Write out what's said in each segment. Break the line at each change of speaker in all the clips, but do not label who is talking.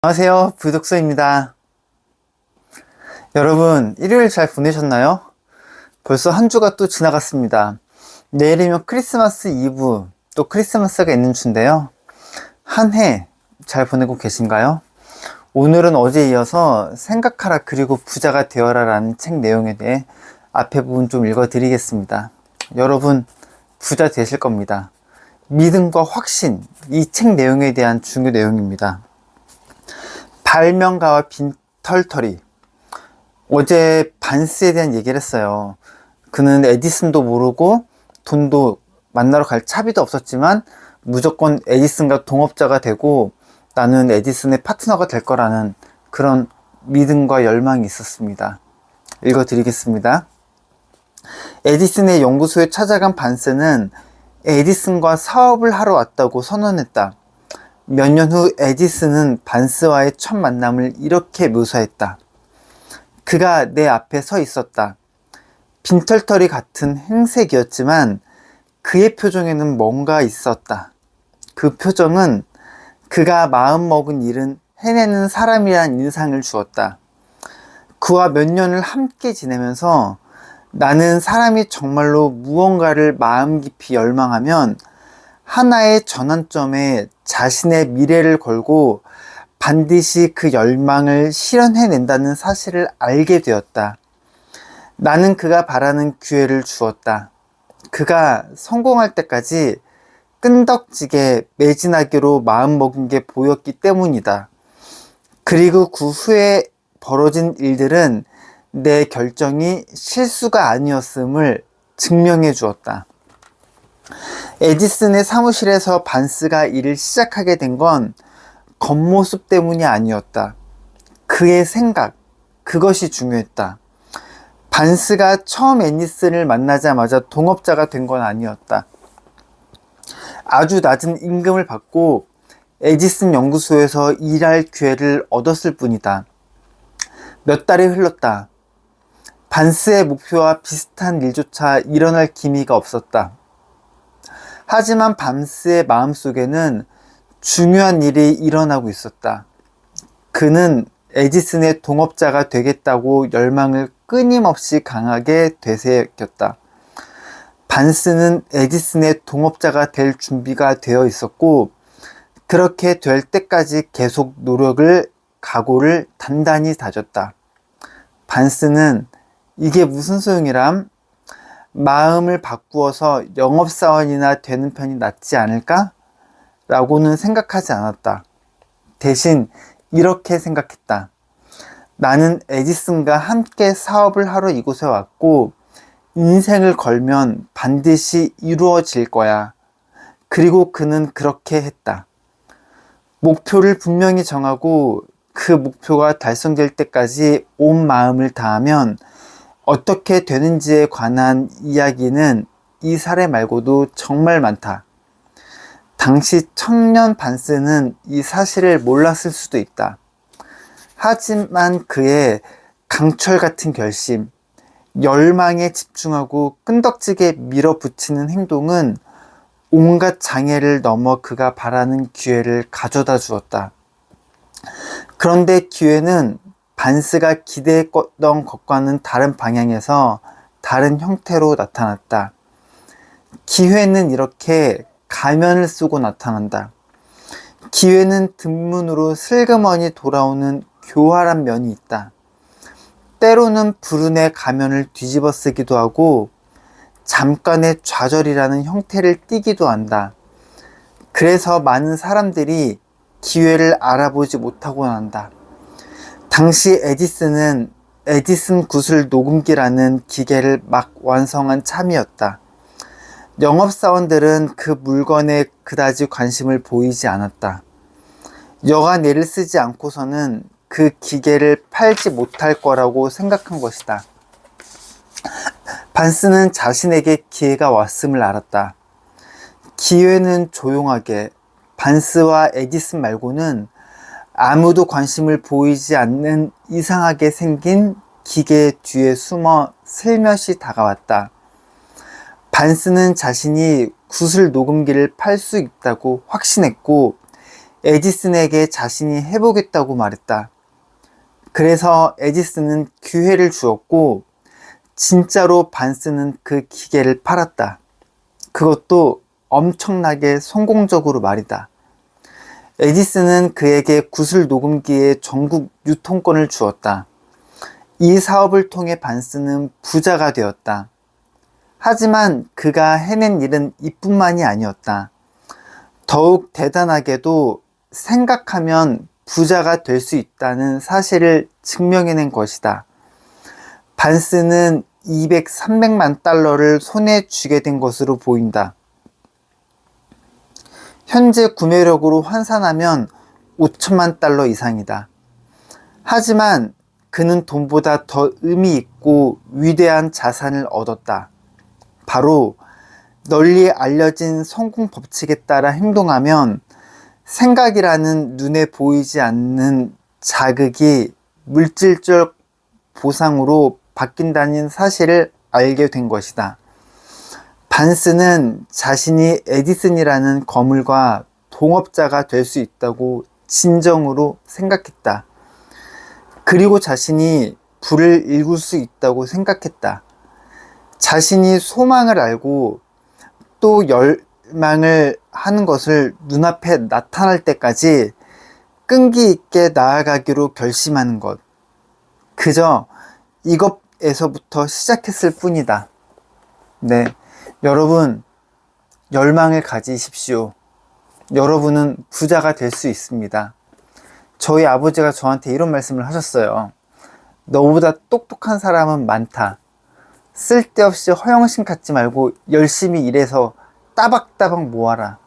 안녕하세요. 부독서입니다. 여러분, 일요일 잘 보내셨나요? 벌써 한 주가 또 지나갔습니다. 내일이면 크리스마스 이브, 또 크리스마스가 있는 주인데요. 한 해 잘 보내고 계신가요? 오늘은 어제 이어서 생각하라 그리고 부자가 되어라 라는 책 내용에 대해 앞에 부분 좀 읽어 드리겠습니다. 여러분, 부자 되실 겁니다. 믿음과 확신, 이 책 내용에 대한 중요 내용입니다. 발명가와 빈털터리. 어제 반스에 대한 얘기를 했어요. 그는 에디슨도 모르고 돈도 만나러 갈 차비도 없었지만 무조건 에디슨과 동업자가 되고 나는 에디슨의 파트너가 될 거라는 그런 믿음과 열망이 있었습니다. 읽어드리겠습니다. 에디슨의 연구소에 찾아간 반스는 에디슨과 사업을 하러 왔다고 선언했다. 몇 년 후 에디슨은 반스와의 첫 만남을 이렇게 묘사했다. 그가 내 앞에 서 있었다. 빈털터리 같은 행색이었지만 그의 표정에는 뭔가 있었다. 그 표정은 그가 마음먹은 일은 해내는 사람이란 인상을 주었다. 그와 몇 년을 함께 지내면서 나는 사람이 정말로 무언가를 마음 깊이 열망하면 하나의 전환점에 자신의 미래를 걸고 반드시 그 열망을 실현해낸다는 사실을 알게 되었다. 나는 그가 바라는 기회를 주었다. 그가 성공할 때까지 끈덕지게 매진하기로 마음먹은 게 보였기 때문이다. 그리고 그 후에 벌어진 일들은 내 결정이 실수가 아니었음을 증명해 주었다. 에디슨의 사무실에서 반스가 일을 시작하게 된 건 겉모습 때문이 아니었다. 그의 생각, 그것이 중요했다. 반스가 처음 에디슨을 만나자마자 동업자가 된 건 아니었다. 아주 낮은 임금을 받고 에디슨 연구소에서 일할 기회를 얻었을 뿐이다. 몇 달이 흘렀다. 반스의 목표와 비슷한 일조차 일어날 기미가 없었다. 하지만 밤스의 마음속에는 중요한 일이 일어나고 있었다. 그는 에디슨의 동업자가 되겠다고 열망을 끊임없이 강하게 되새겼다. 반스는 에디슨의 동업자가 될 준비가 되어 있었고, 그렇게 될 때까지 계속 노력을, 각오를 단단히 다졌다. 반스는 이게 무슨 소용이람? 마음을 바꾸어서 영업사원이나 되는 편이 낫지 않을까? 라고는 생각하지 않았다. 대신 이렇게 생각했다. 나는 에디슨과 함께 사업을 하러 이곳에 왔고, 인생을 걸면 반드시 이루어질 거야. 그리고 그는 그렇게 했다. 목표를 분명히 정하고 그 목표가 달성될 때까지 온 마음을 다하면 어떻게 되는지에 관한 이야기는 이 사례 말고도 정말 많다. 당시 청년 반스는 이 사실을 몰랐을 수도 있다. 하지만 그의 강철 같은 결심, 열망에 집중하고 끈덕지게 밀어붙이는 행동은 온갖 장애를 넘어 그가 바라는 기회를 가져다 주었다. 그런데 기회는 반스가 기대했던 것과는 다른 방향에서 다른 형태로 나타났다. 기회는 이렇게 가면을 쓰고 나타난다. 기회는 뒷문으로 슬그머니 돌아오는 교활한 면이 있다. 때로는 불운의 가면을 뒤집어 쓰기도 하고 잠깐의 좌절이라는 형태를 띠기도 한다. 그래서 많은 사람들이 기회를 알아보지 못하고 난다. 당시 에디슨은 에디슨 구슬 녹음기라는 기계를 막 완성한 참이었다. 영업사원들은 그 물건에 그다지 관심을 보이지 않았다. 여간 애를 쓰지 않고서는 그 기계를 팔지 못할 거라고 생각한 것이다. 반스는 자신에게 기회가 왔음을 알았다. 기회는 조용하게 반스와 에디슨 말고는 아무도 관심을 보이지 않는 이상하게 생긴 기계 뒤에 숨어 슬며시 다가왔다. 반스는 자신이 구슬 녹음기를 팔 수 있다고 확신했고 에디슨에게 자신이 해보겠다고 말했다. 그래서 에디슨은 기회를 주었고, 진짜로 반스는 그 기계를 팔았다. 그것도 엄청나게 성공적으로 말이다. 에디슨은 그에게 구슬 녹음기의 전국 유통권을 주었다. 이 사업을 통해 반스는 부자가 되었다. 하지만 그가 해낸 일은 이뿐만이 아니었다. 더욱 대단하게도 생각하면 부자가 될 수 있다는 사실을 증명해낸 것이다. 반스는 200, 300만 달러를 손에 쥐게 된 것으로 보인다. 현재 구매력으로 환산하면 5천만 달러 이상이다. 하지만 그는 돈보다 더 의미 있고 위대한 자산을 얻었다. 바로 널리 알려진 성공 법칙에 따라 행동하면 생각이라는 눈에 보이지 않는 자극이 물질적 보상으로 바뀐다는 사실을 알게 된 것이다. 반스는 자신이 에디슨이라는 거물과 동업자가 될 수 있다고 진정으로 생각했다. 그리고 자신이 불을 일굴 수 있다고 생각했다. 자신이 소망을 알고 또 열망을 하는 것을 눈앞에 나타날 때까지 끈기 있게 나아가기로 결심하는 것. 그저 이것에서부터 시작했을 뿐이다. 네. 여러분, 열망을 가지십시오. 여러분은 부자가 될 수 있습니다. 저희 아버지가 저한테 이런 말씀을 하셨어요. 너보다 똑똑한 사람은 많다. 쓸데없이 허영심 갖지 말고 열심히 일해서 따박따박 모아라.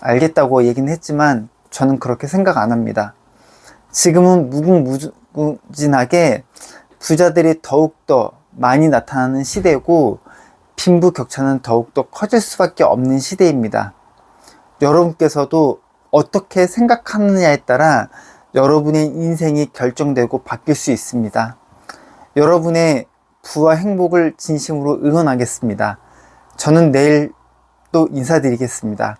알겠다고 얘기는 했지만 저는 그렇게 생각 안 합니다. 지금은 무궁무진하게 부자들이 더욱더 많이 나타나는 시대고 빈부 격차는 더욱더 커질 수밖에 없는 시대입니다. 여러분께서도 어떻게 생각하느냐에 따라 여러분의 인생이 결정되고 바뀔 수 있습니다. 여러분의 부와 행복을 진심으로 응원하겠습니다. 저는 내일 또 인사드리겠습니다.